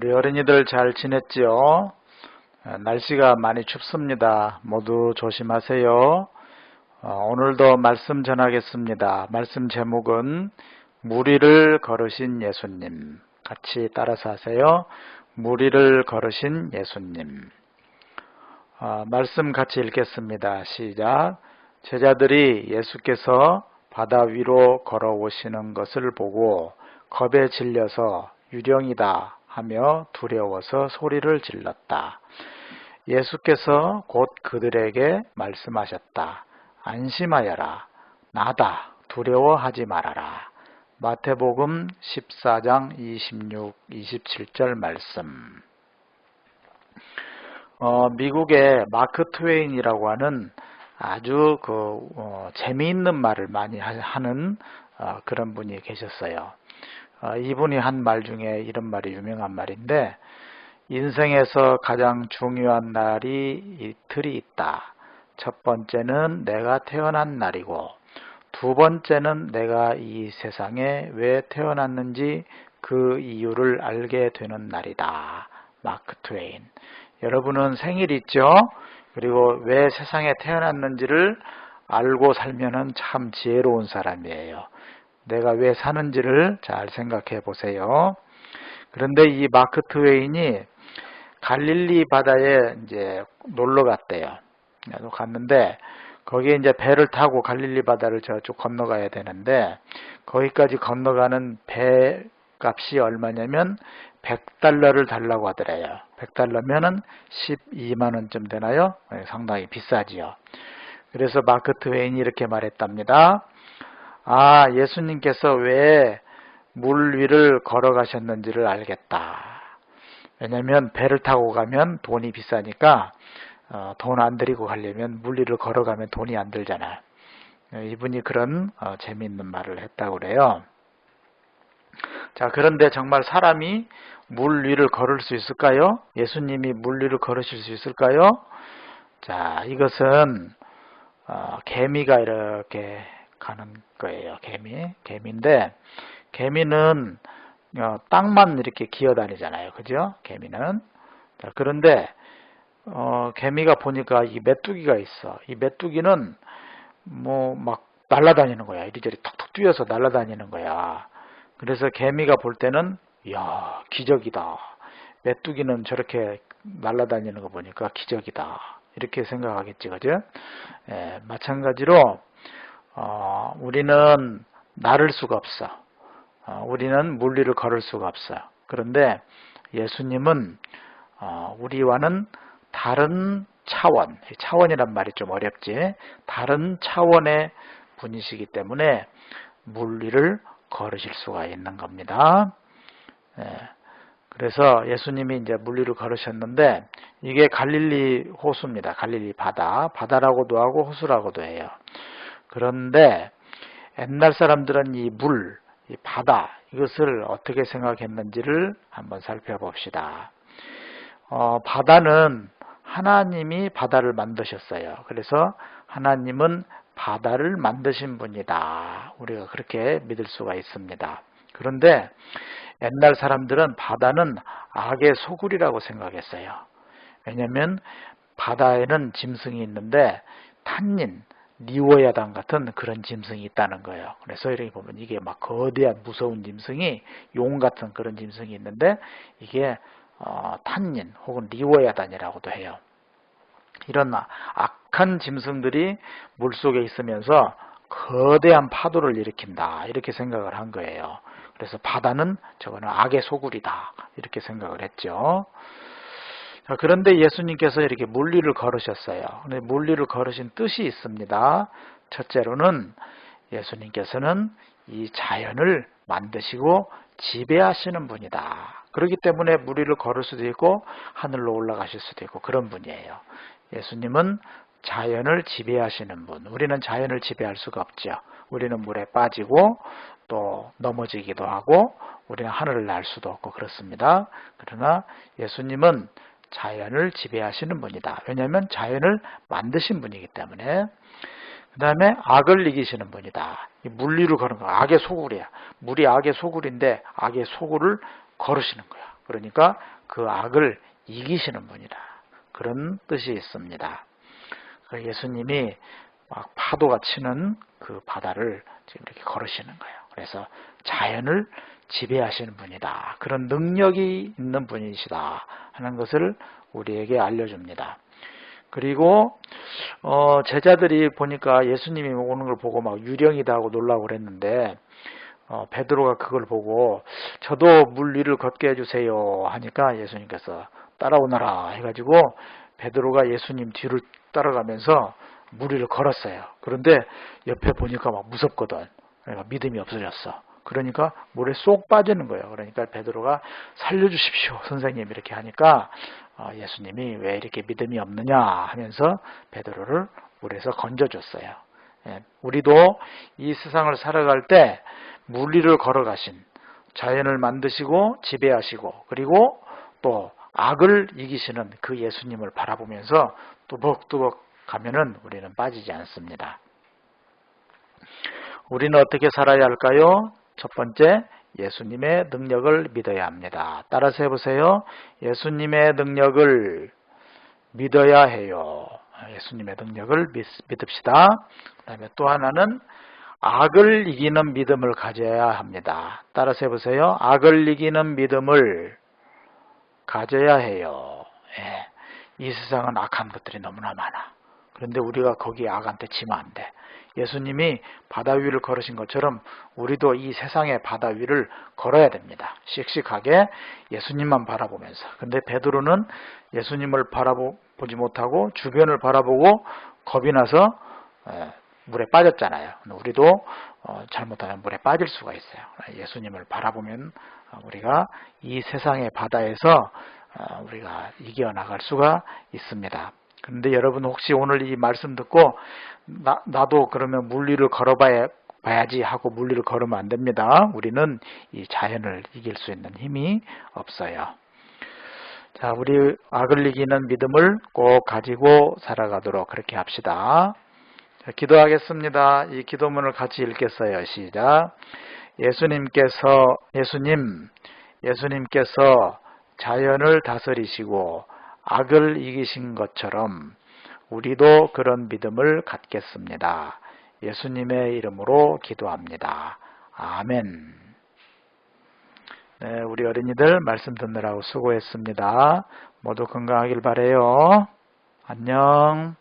우리 어린이들 잘 지냈지요? 날씨가 많이 춥습니다. 모두 조심하세요. 어, 오늘도 말씀 전하겠습니다. 말씀 제목은 무리를 걸으신 예수님. 같이 따라서 하세요. 무리를 걸으신 예수님. 어, 말씀 같이 읽겠습니다. 시작. 제자들이 예수께서 바다 위로 걸어오시는 것을 보고 겁에 질려서 유령이다 하며 두려워서 소리를 질렀다. 예수께서 곧 그들에게 말씀하셨다. 안심하여라. 나다. 두려워하지 말아라. 마태복음 14장 26, 27절 말씀. 어, 미국의 마크 트웨인이라고 하는 아주 그 어, 재미있는 말을 많이 하는 어, 그런 분이 계셨어요. 어, 이분이 한 말 중에 이런 말이 유명한 말인데 인생에서 가장 중요한 날이 이틀이 있다. 첫 번째는 내가 태어난 날이고 두 번째는 내가 이 세상에 왜 태어났는지 그 이유를 알게 되는 날이다. 마크 트웨인. 여러분은 생일 있죠? 그리고 왜 세상에 태어났는지를 알고 살면은 참 지혜로운 사람이에요. 내가 왜 사는지를 잘 생각해 보세요. 그런데 이 마크 트웨인이 갈릴리 바다에 이제 놀러 갔대요. 갔는데 거기에 이제 배를 타고 갈릴리 바다를 저쪽 건너가야 되는데 거기까지 건너가는 배 값이 얼마냐면 100달러를 달라고 하더래요. 100달러면은 12만 원쯤 되나요? 네, 상당히 비싸지요. 그래서 마크 트웨인이 이렇게 말했답니다. 아, 예수님께서 왜 물 위를 걸어가셨는지를 알겠다. 왜냐면 배를 타고 가면 돈이 비싸니까 어, 돈안 들이고 가려면 물 위를 걸어가면 돈이 안 들잖아요. 이분이 그런 어, 재미있는 말을 했다고 그래요. 자, 그런데 정말 사람이 물 위를 걸을 수 있을까요? 예수님이 물 위를 걸으실 수 있을까요? 자, 이것은 어, 개미가 이렇게 가는 거예요. 개미. 개미인데 개미는 어, 땅만 이렇게 기어다니잖아요. 그죠? 개미는. 자, 그런데 어, 개미가 보니까 이 메뚜기가 있어. 이 메뚜기는 뭐 막 날아다니는 거야. 이리저리 툭툭 뛰어서 날아다니는 거야. 그래서 개미가 볼 때는 야 기적이다. 메뚜기는 저렇게 날아다니는 거 보니까 기적이다. 이렇게 생각하겠지, 그죠? 예, 마찬가지로 어, 우리는 나를 수가 없어. 어, 우리는 물리를 걸을 수가 없어요. 그런데 예수님은 어, 우리와는 다른 차원, 차원이란 말이 좀 어렵지. 다른 차원의 분이시기 때문에 물리를 걸으실 수가 있는 겁니다. 예, 그래서 예수님이 이제 물리를 걸으셨는데 이게 갈릴리 호수입니다. 갈릴리 바다. 바다라고도 하고 호수라고도 해요. 그런데 옛날 사람들은 이 물, 이 바다 이것을 어떻게 생각했는지를 한번 살펴봅시다. 어, 바다는 하나님이 바다를 만드셨어요. 그래서 하나님은 바다를 만드신 분이다. 우리가 그렇게 믿을 수가 있습니다. 그런데 옛날 사람들은 바다는 악의 소굴이라고 생각했어요. 왜냐하면 바다에는 짐승이 있는데 탄닌, 니워야당 같은 그런 짐승이 있다는 거예요. 그래서 이렇게 보면 이게 막 거대한 무서운 짐승이 용 같은 그런 짐승이 있는데 이게 어, 탄닌 혹은 리워야단이라고도 해요. 이런 악한 짐승들이 물속에 있으면서 거대한 파도를 일으킨다 이렇게 생각을 한 거예요. 그래서 바다는 저거는 악의 소굴이다 이렇게 생각을 했죠. 그런데 예수님께서 이렇게 물리를 걸으셨어요. 근데 물리를 걸으신 뜻이 있습니다. 첫째로는 예수님께서는 이 자연을 만드시고 지배하시는 분이다. 그렇기 때문에 물리를 걸을 수도 있고 하늘로 올라가실 수도 있고 그런 분이에요. 예수님은 자연을 지배하시는 분. 우리는 자연을 지배할 수가 없죠. 우리는 물에 빠지고 또 넘어지기도 하고 우리는 하늘을 날 수도 없고 그렇습니다. 그러나 예수님은 자연을 지배하시는 분이다. 왜냐하면 자연을 만드신 분이기 때문에 그 다음에 악을 이기시는 분이다. 물리로 거는 거 악의 소굴이야. 물이 악의 소굴인데 악의 소굴을 걸으시는 거야. 그러니까 그 악을 이기시는 분이다. 그런 뜻이 있습니다. 그 예수님이 막 파도가 치는 그 바다를 지금 이렇게 걸으시는 거예요. 그래서 자연을 지배하시는 분이다. 그런 능력이 있는 분이시다 하는 것을 우리에게 알려줍니다. 그리고 어 제자들이 보니까 예수님이 오는 걸 보고 막 유령이다 하고 놀라고 그랬는데 어 베드로가 그걸 보고 저도 물 위를 걷게 해주세요 하니까 예수님께서 따라오너라 해가지고 베드로가 예수님 뒤를 따라가면서 물 위를 걸었어요. 그런데 옆에 보니까 막 무섭거든. 그러니까 믿음이 없어졌어. 그러니까 물에 쏙 빠지는 거예요. 그러니까 베드로가 살려주십시오 선생님 이렇게 하니까 어, 예수님이 왜 이렇게 믿음이 없느냐 하면서 베드로를 물에서 건져줬어요. 예, 우리도 이 세상을 살아갈 때 물리를 걸어가신 자연을 만드시고 지배하시고 그리고 또 악을 이기시는 그 예수님을 바라보면서 뚜벅뚜벅 가면은 우리는 빠지지 않습니다. 우리는 어떻게 살아야 할까요? 첫 번째, 예수님의 능력을 믿어야 합니다. 따라서 해보세요. 예수님의 능력을 믿어야 해요. 예수님의 능력을 믿, 믿읍시다. 그 다음에 또 하나는 악을 이기는 믿음을 가져야 합니다. 따라서 해보세요. 악을 이기는 믿음을 가져야 해요. 예. 이 세상은 악한 것들이 너무나 많아. 그런데 우리가 거기 악한테 치면 안 돼. 예수님이 바다 위를 걸으신 것처럼 우리도 이 세상의 바다 위를 걸어야 됩니다. 씩씩하게 예수님만 바라보면서. 근데 베드로는 예수님을 바라보지 못하고 주변을 바라보고 겁이 나서 물에 빠졌잖아요. 우리도 어, 잘못하면 물에 빠질 수가 있어요. 예수님을 바라보면 우리가 이 세상의 바다에서 어, 우리가 이겨나갈 수가 있습니다. 그런데 여러분 혹시 오늘 이 말씀 듣고 나, 나도 그러면 물리를 걸어봐야 봐야지 하고 물리를 걸으면 안 됩니다. 우리는 이 자연을 이길 수 있는 힘이 없어요. 자, 우리 악을 이기는 믿음을 꼭 가지고 살아가도록 그렇게 합시다. 자, 기도하겠습니다. 이 기도문을 같이 읽겠어요. 시작. 예수님께서 예수님 예수님께서 자연을 다스리시고 악을 이기신 것처럼 우리도 그런 믿음을 갖겠습니다. 예수님의 이름으로 기도합니다. 아멘. 네, 우리 어린이들 말씀 듣느라고 수고했습니다. 모두 건강하길 바래요. 안녕.